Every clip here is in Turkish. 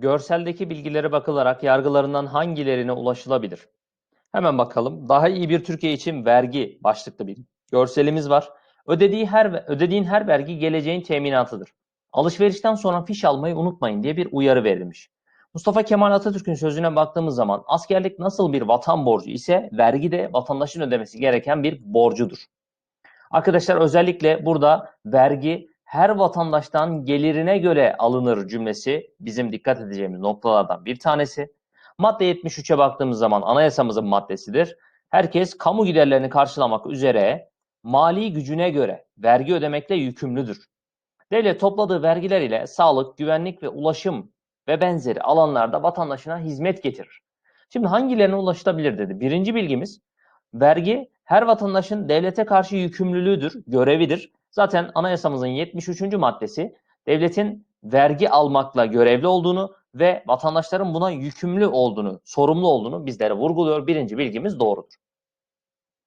Görseldeki bilgilere bakılarak yargılarından hangilerine ulaşılabilir? Hemen bakalım. Daha iyi bir Türkiye için vergi başlıklı bir görselimiz var. Ödediği her ödediğin her vergi geleceğin teminatıdır. Alışverişten sonra fiş almayı unutmayın diye bir uyarı verilmiş. Mustafa Kemal Atatürk'ün sözüne baktığımız zaman askerlik nasıl bir vatan borcu ise vergi de vatandaşın ödemesi gereken bir borcudur. Arkadaşlar özellikle burada vergi her vatandaştan gelirine göre alınır cümlesi bizim dikkat edeceğimiz noktalardan bir tanesi. Madde 73'e baktığımız zaman anayasamızın maddesidir. Herkes kamu giderlerini karşılamak üzere mali gücüne göre vergi ödemekle yükümlüdür. Devlet topladığı vergiler ile sağlık, güvenlik ve ulaşım ve benzeri alanlarda vatandaşına hizmet getirir. Şimdi hangilerine ulaşılabilir dedi. Birinci bilgimiz vergi her vatandaşın devlete karşı yükümlülüğüdür, görevidir. Zaten anayasamızın 73. maddesi devletin vergi almakla görevli olduğunu ve vatandaşların buna yükümlü olduğunu, sorumlu olduğunu bizlere vurguluyor. Birinci bilgimiz doğrudur.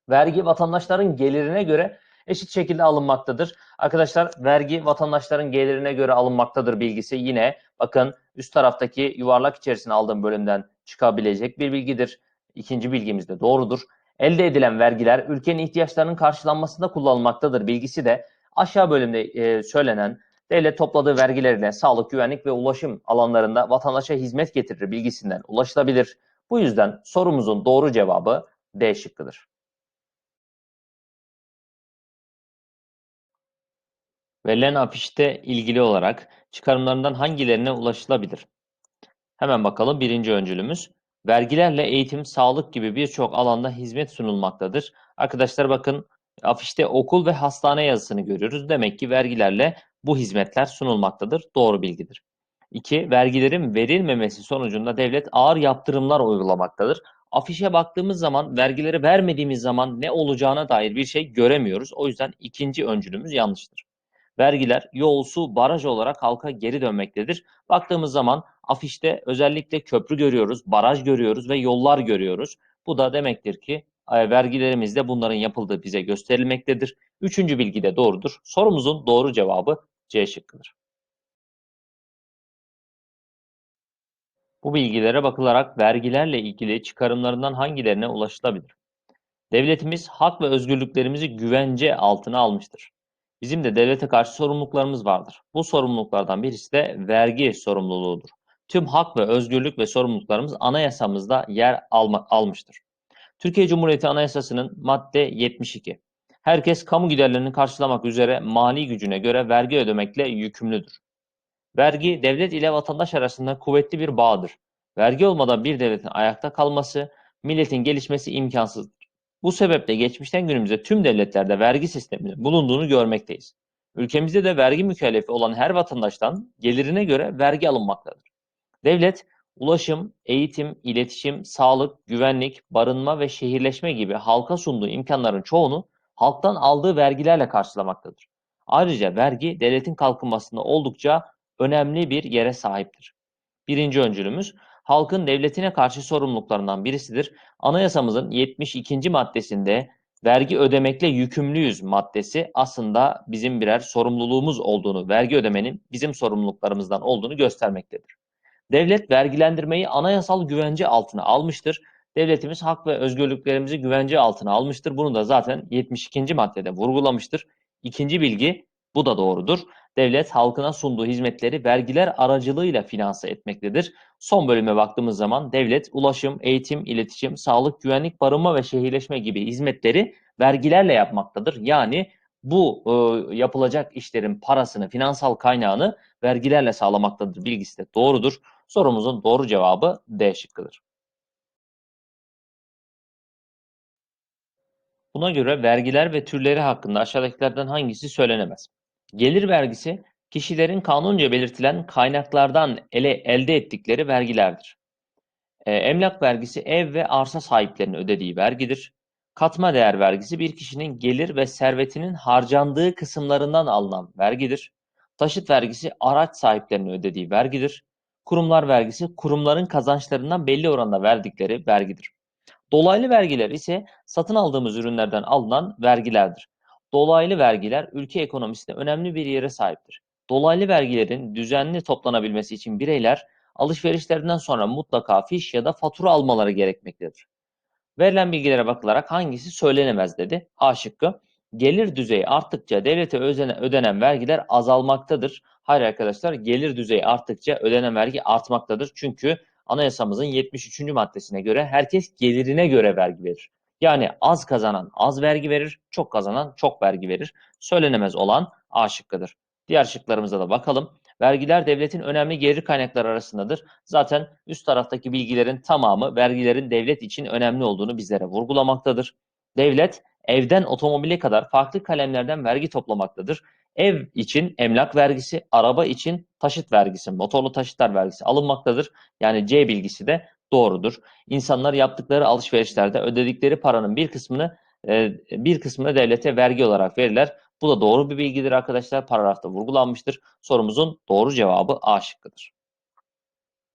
Vergi vatandaşların gelirine göre eşit şekilde alınmaktadır. Arkadaşlar vergi vatandaşların gelirine göre alınmaktadır bilgisi yine bakın üst taraftaki yuvarlak içerisine aldığım bölümden çıkabilecek bir bilgidir. İkinci bilgimiz de doğrudur. Elde edilen vergiler ülkenin ihtiyaçlarının karşılanmasında kullanılmaktadır bilgisi de aşağı bölümde e, söylenen devlet topladığı vergilerle sağlık, güvenlik ve ulaşım alanlarında vatandaşa hizmet getirir bilgisinden ulaşılabilir. Bu yüzden sorumuzun doğru cevabı D şıkkıdır. Verilen afişte ilgili olarak çıkarımlarından hangilerine ulaşılabilir? Hemen bakalım birinci öncülümüz. Vergilerle eğitim, sağlık gibi birçok alanda hizmet sunulmaktadır. Arkadaşlar bakın afişte okul ve hastane yazısını görüyoruz. Demek ki vergilerle bu hizmetler sunulmaktadır. Doğru bilgidir. 2. Vergilerin verilmemesi sonucunda devlet ağır yaptırımlar uygulamaktadır. Afişe baktığımız zaman vergileri vermediğimiz zaman ne olacağına dair bir şey göremiyoruz. O yüzden ikinci öncülümüz yanlıştır. Vergiler yol, su, baraj olarak halka geri dönmektedir. Baktığımız zaman afişte özellikle köprü görüyoruz, baraj görüyoruz ve yollar görüyoruz. Bu da demektir ki vergilerimizde bunların yapıldığı bize gösterilmektedir. Üçüncü bilgi de doğrudur. Sorumuzun doğru cevabı C şıkkıdır. Bu bilgilere bakılarak vergilerle ilgili çıkarımlarından hangilerine ulaşılabilir? Devletimiz hak ve özgürlüklerimizi güvence altına almıştır. Bizim de devlete karşı sorumluluklarımız vardır. Bu sorumluluklardan birisi de vergi sorumluluğudur. Tüm hak ve özgürlük ve sorumluluklarımız anayasamızda yer alma, almıştır. Türkiye Cumhuriyeti Anayasası'nın madde 72. Herkes kamu giderlerini karşılamak üzere mali gücüne göre vergi ödemekle yükümlüdür. Vergi devlet ile vatandaş arasında kuvvetli bir bağdır. Vergi olmadan bir devletin ayakta kalması, milletin gelişmesi imkansızdır. Bu sebeple geçmişten günümüze tüm devletlerde vergi sisteminin bulunduğunu görmekteyiz. Ülkemizde de vergi mükellefi olan her vatandaştan gelirine göre vergi alınmaktadır. Devlet, ulaşım, eğitim, iletişim, sağlık, güvenlik, barınma ve şehirleşme gibi halka sunduğu imkanların çoğunu halktan aldığı vergilerle karşılamaktadır. Ayrıca vergi devletin kalkınmasında oldukça önemli bir yere sahiptir. Birinci öncülümüz, halkın devletine karşı sorumluluklarından birisidir. Anayasamızın 72. maddesinde vergi ödemekle yükümlüyüz maddesi aslında bizim birer sorumluluğumuz olduğunu, vergi ödemenin bizim sorumluluklarımızdan olduğunu göstermektedir. Devlet vergilendirmeyi anayasal güvence altına almıştır. Devletimiz hak ve özgürlüklerimizi güvence altına almıştır. Bunu da zaten 72. maddede vurgulamıştır. İkinci bilgi bu da doğrudur. Devlet halkına sunduğu hizmetleri vergiler aracılığıyla finanse etmektedir. Son bölüme baktığımız zaman devlet ulaşım, eğitim, iletişim, sağlık, güvenlik, barınma ve şehirleşme gibi hizmetleri vergilerle yapmaktadır. Yani bu e, yapılacak işlerin parasını, finansal kaynağını vergilerle sağlamaktadır bilgisi de doğrudur. Sorumuzun doğru cevabı D şıkkıdır. Buna göre vergiler ve türleri hakkında aşağıdakilerden hangisi söylenemez? Gelir vergisi, kişilerin kanunca belirtilen kaynaklardan ele, elde ettikleri vergilerdir. E, emlak vergisi ev ve arsa sahiplerinin ödediği vergidir. Katma değer vergisi bir kişinin gelir ve servetinin harcandığı kısımlarından alınan vergidir. Taşıt vergisi araç sahiplerinin ödediği vergidir. Kurumlar vergisi kurumların kazançlarından belli oranda verdikleri vergidir. Dolaylı vergiler ise satın aldığımız ürünlerden alınan vergilerdir. Dolaylı vergiler ülke ekonomisinde önemli bir yere sahiptir. Dolaylı vergilerin düzenli toplanabilmesi için bireyler alışverişlerinden sonra mutlaka fiş ya da fatura almaları gerekmektedir. Verilen bilgilere bakılarak hangisi söylenemez dedi. A şıkkı. Gelir düzeyi arttıkça devlete ödenen vergiler azalmaktadır. Hayır arkadaşlar gelir düzeyi arttıkça ödenen vergi artmaktadır. Çünkü anayasamızın 73. maddesine göre herkes gelirine göre vergi verir. Yani az kazanan az vergi verir, çok kazanan çok vergi verir. Söylenemez olan A şıkkıdır. Diğer şıklarımıza da bakalım. Vergiler devletin önemli gelir kaynakları arasındadır. Zaten üst taraftaki bilgilerin tamamı vergilerin devlet için önemli olduğunu bizlere vurgulamaktadır. Devlet evden otomobile kadar farklı kalemlerden vergi toplamaktadır. Ev için emlak vergisi, araba için taşıt vergisi, motorlu taşıtlar vergisi alınmaktadır. Yani C bilgisi de doğrudur. İnsanlar yaptıkları alışverişlerde ödedikleri paranın bir kısmını e, bir kısmını devlete vergi olarak verirler. Bu da doğru bir bilgidir arkadaşlar. Paragrafta vurgulanmıştır. Sorumuzun doğru cevabı A şıkkıdır.